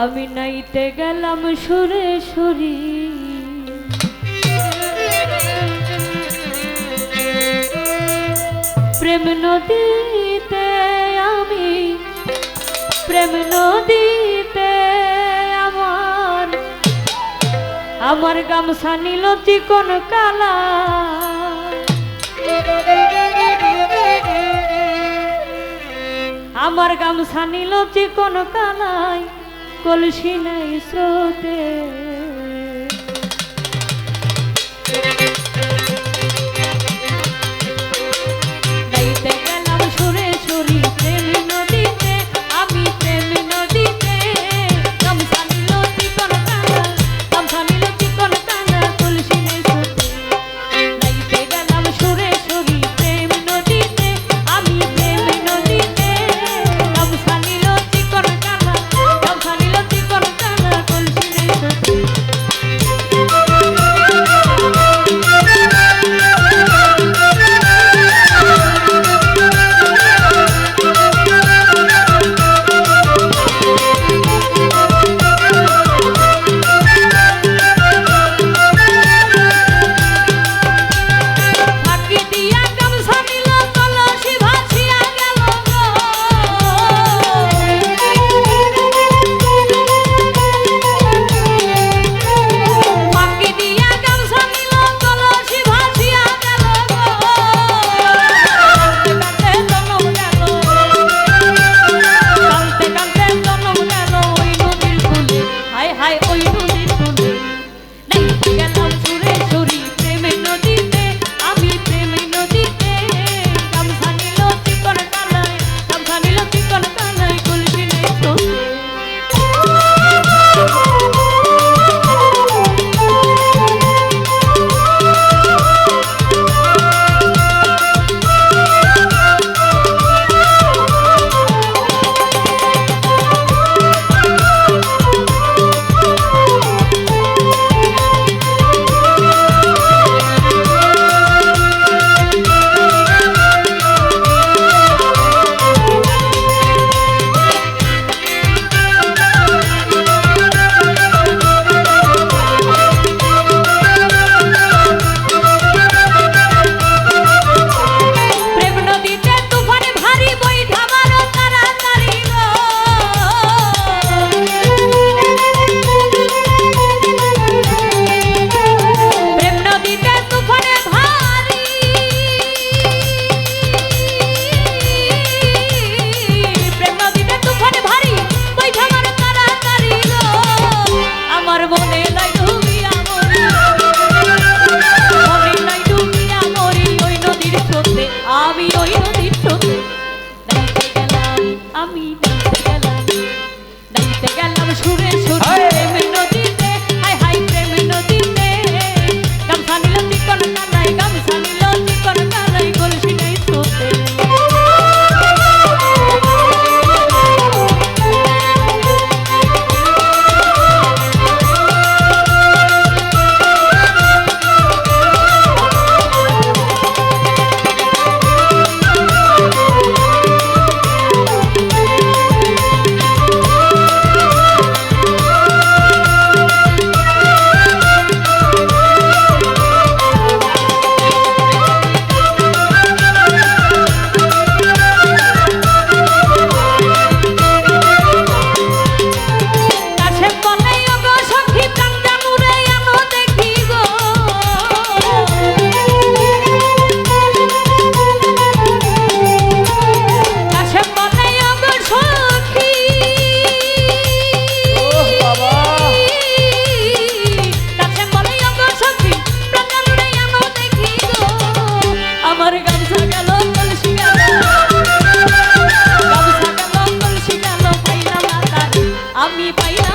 আমি নাইতে গেলাম সুরে সুরি। প্রেম নদীতে আমি, প্রেম নদীতে আমার আমার গামছা নিল চিকন কালা। আমার গামছা নিল যে কোনো কালাই কলসি নাই স্রোতে।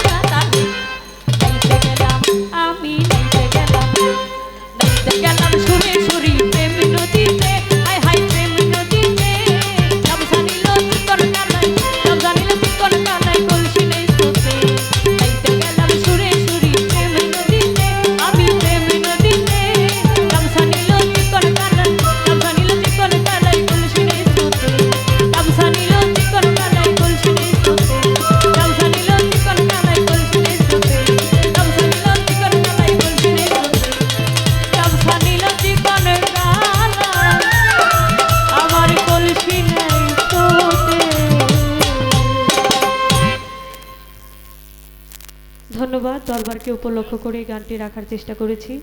তারা তাদের দরবারকে উপলক্ষ করে গানটি রাখার চেষ্টা করেছি।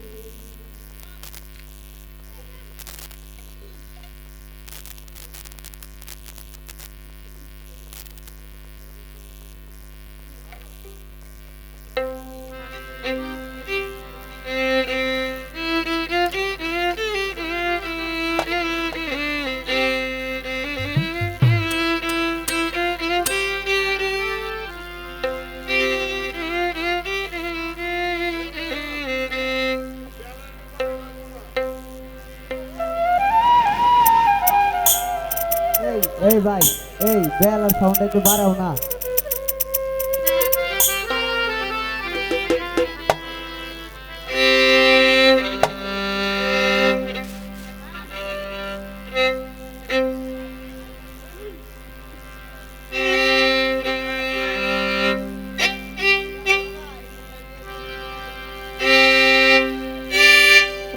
এই ভাই, এই বেলার সাউন্ড একটু বাড়াও না।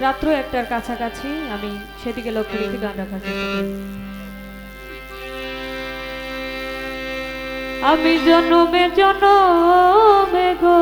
রাত্র একটার কাছাকাছি আমি সেদিকে লক্ষ্য রেখে গান রাখার চেষ্টা করি আমি জনমে জনমে গো।